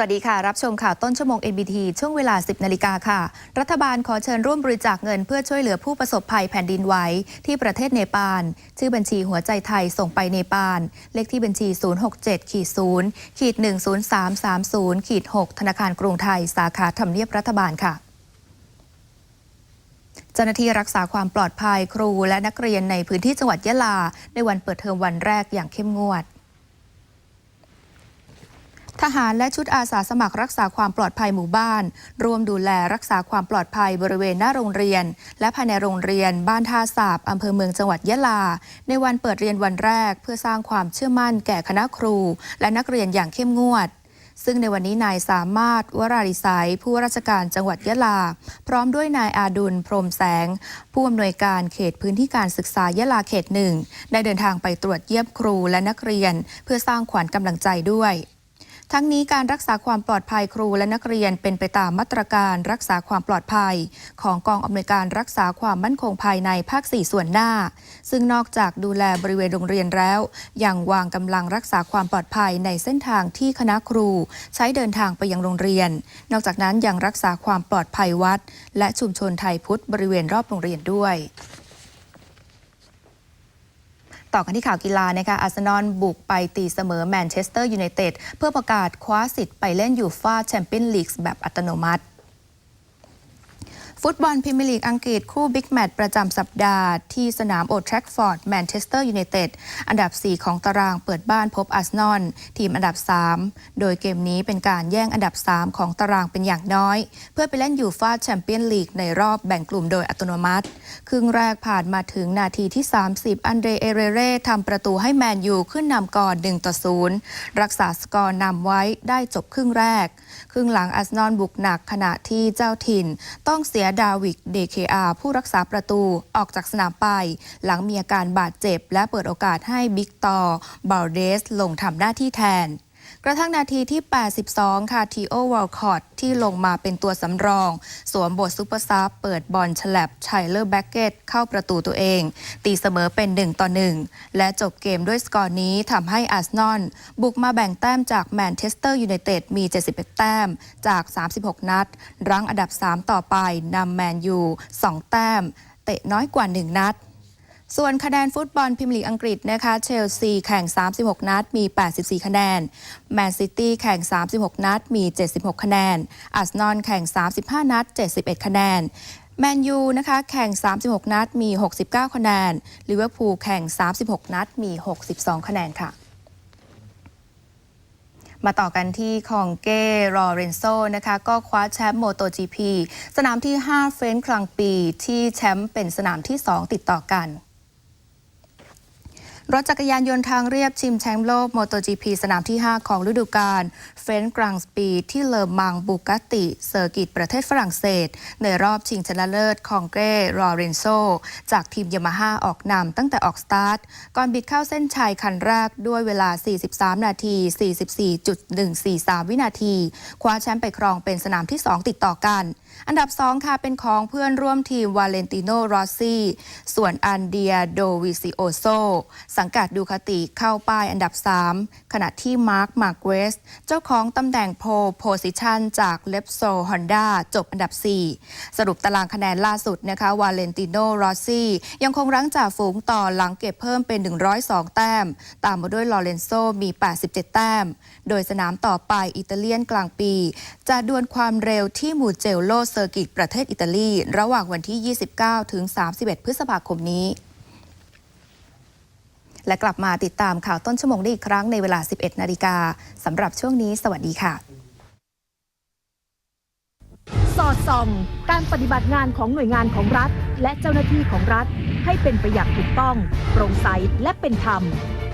สวัสดีค่ะ รับชมข่าวต้นชั่วโมง NBT ช่วงเวลา 10นาฬิกาค่ะ รัฐบาลขอเชิญร่วมบริจาคเงินเพื่อช่วยเหลือผู้ประสบภัยแผ่นดินไหวที่ประเทศเนปาล ชื่อบัญชีหัวใจไทยส่งไปเนปาล เลขที่บัญชี 067ขีด0ขีด10330ขีด6ธนาคารกรุงไทย สาขาทำเนียบรัฐบาลค่ะเจ้าหน้าที่รักษาความปลอดภัยครูและนักเรียนในพื้นที่จังหวัดยะลา ในวันเปิดเทอมวันแรกอย่างเข้มงวด หารและชุดอาสาสมัครรักษาความปลอดภัยหมู่บ้าน ร่วมดูแลรักษาความปลอดภัยบริเวณหน้าโรงเรียน และภายในโรงเรียนบ้านท่าสาบอำเภอเมืองจังหวัดยะลา ในวันเปิดเรียนวันแรก เพื่อสร้างความเชื่อมั่นแก่คณะครู และนักเรียนอย่างเข้มงวดซึ่งในวันนี้นายสามารถวราริสัย ผู้ราชการจังหวัดยะลา พร้อมด้วยนายอาดุลพรมแสง ผู้อำนวยการเขตพื้นที่การศึกษายะลาเขตหนึ่งได้เดินทางไปตรวจเยี่ยมครูและนักเรียน เพื่อสร้างขวัญกำลังใจด้วย ทั้งนี้การรักษาความปลอดภัยครูและนักเรียนเป็นไปตามมาตรการรักษาความปลอดภัย ของกองอำนวยการรักษาความมั่นคงภายในภาค 4 ส่วนหน้า ซึ่งนอกจากดูแลบริเวณโรงเรียนแล้ว ยังวางกำลังรักษาความปลอดภัยในเส้นทางที่คณะครู ใช้เดินทางไปยังโรงเรียน นอกจากนั้นยังรักษาความปลอดภัยวัด และชุมชนไทยพุทธบริเวณรอบโรงเรียนด้วย ต่อกันที่ข่าวกีฬานะคะอาร์เซนอลบุกไปตีเสมอแมนเชสเตอร์ยูไนเต็ดเพื่อประกาศคว้าสิทธิ์ไปเล่นยูฟ่าแชมเปี้ยนลีกแบบอัตโนมัติ ฟุตบอลพรีเมียร์ลีกอังกฤษคู่บิ๊กแมตช์ประจำสัปดาห์ที่สนามโอ t แทร f ฟอร์ดแมนเชสเตอร์ยูไนเต็ดอันดับ 4 ของตารางเปิดบ้านพบอาร์เซนอลทีมอันดับ 3 โดยเกมนี้เป็นการแย่งอันดับ 3 ของตารางเป็นอย่างน้อย เพื่อไปเล่นยูฟ่าแชมเปี้ยนลีกในรอบแบ่งกลุ่มโดยอัตโนมัติ ครึ่งแรกผ่านมาถึงนาทีที่ 30 อันเดรเอเรเร่ทำประตูให้แมนยูขึ้นนำก่อน1ต่อ0รักษาสกอร์นำไว้ได้จบครึ่งแรก ครึ่งหลังอาร์เซนอลบุกหนักขณะที่เจ้าถิ่นต้องเสียดาวิกเดเคอาผู้รักษาประตูออกจากสนามไป หลังมีอาการบาดเจ็บ และเปิดโอกาสให้บิ๊กตอร์บาลเดสลงทำหน้าที่แทน กระทั่งนาทีที่ 82 ค่ะทีโอวอลคอตที่ลงมาเป็นตัวสำรอง สวมบทซุปเปอร์ซับเปิดบอลฉลับชัยเลอร์แบ็กเกตเข้าประตูตัวเอง ตีเสมอเป็น 1 ต่อ 1 และจบเกมด้วยสกอร์นี้ทำให้อาร์เซนอลบุกมาแบ่งแต้มจากแมนเชสเตอร์ยูไนเต็ดมี 71 แต้มจาก 36 นัด รั้งอันดับ 3 ต่อไปนำแมนยู2แต้ม เตะน้อยกว่า 1 นัด ส่วนคะแนนฟุตบอลพรีเมียร์ลีอังกฤษนะคะเชลซีแข่ง 36 นัดมี 84 คะแนนแมนซิตี้แข่ง 36 นัดมี 76 คะแนนอาร์เซนอลแข่ง 35 นัด 71 คะแนนแมนยูนะคะแข่ง 36 นัดมี 69 คะแนนลิเวอร์พูลแข่ง 36 นัดมี 62 คะแนนค่ะมาต่อกันที่คองเก้รอเรนโซนะคะ ก็คว้าแชมป์โมโต GP สนามที่ 5 เฟรนซ์คลังปีที่แชมป์เป็นสนามที่ 2 ติดต่อกัน รถจักรยานยนต์ทางเรียบชิมแชมป์โลก MotoGP สนามที่ 5 ของฤดูกาลเฟรนกรังสปีดที่เลอมังบูกาติเซอร์กิตประเทศฝรั่งเศส ในรอบชิงชนะเลิศคองเกรรอเรนโซ จากทีมยามาฮ่าออกนำตั้งแต่ออกสตาร์ท ก่อนบิดเข้าเส้นชัยคันแรกด้วยเวลา 43 นาที 44.143 วินาที คว้าแชมป์ไปครองเป็นสนามที่ 2 ติดต่อกัน อันดับ 2 ค่ะ เป็นของเพื่อนร่วมทีมวาเลนติโนรอสซี่ ส่วนอันเดียโดวิซิโอโซ สังกัดดูคาติเข้าป้ายอันดับ 3 ขณะที่มาร์คมาร์เกวสเจ้าของตำแหน่งโพโพซิชันจากเลปโซฮอนด้าจบอันดับ 4 สรุปตารางคะแนนล่าสุดนะคะวาเลนติโนรอสซี่ยังคงรั้งจ่าฝูงต่อหลังเก็บเพิ่มเป็น 102 แต้ม ตามมาด้วยลอเรนโซมี 87 แต้ม โดยสนามต่อไปอิตาเลียนกลางปี จะดวลความเร็วที่มูเจลโลเซอร์กิตประเทศอิตาลี ระหว่างวันที่ 29 ถึง 31 พฤษภาคมนี้ และกลับมาติดตามข่าวต้นชั่วโมงได้อีกครั้งในเวลา 11 นาฬิกาสำหรับช่วงนี้ สวัสดีค่ะ สอดส่อง การปฏิบัติงานของหน่วยงานของรัฐ และเจ้าหน้าที่ของรัฐ ให้เป็นไปอย่างถูกต้อง โปร่งใสและเป็นธรรม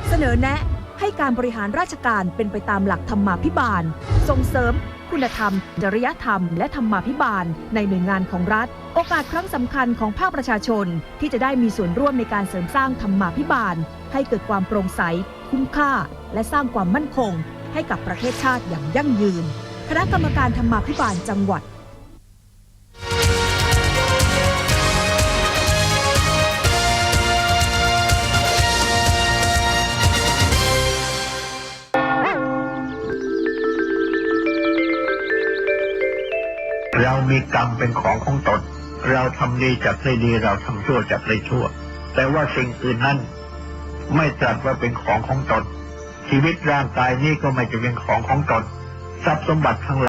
เสนอแนะให้การบริหารราชการเป็นไปตามหลักธรรมาภิบาล ส่งเสริม คุณธรรม จริยธรรม และธรรมาภิบาล ในหน่วยงานของรัฐ โอกาสครั้งสำคัญของภาคประชาชน ที่จะได้มีส่วนร่วมในการเสริมสร้างธรรมาภิบาล ให้เกิดความโปร่งใส คุ้มค่า และสร้างความมั่นคง ให้กับประเทศชาติอย่างยั่งยืน คณะกรรมการธรรมาภิบาลจังหวัด เรามีกรรมเป็นของของตน เราทำดีจับได้ดี เราทำชั่วจับได้ชั่ว แต่ว่าสิ่งอื่นนั้น ไม่จัดว่าเป็นของของตน ชีวิตร่างกายนี้ก็ไม่จะเป็นของของตน ทรัพย์สมบัติทั้งหลาย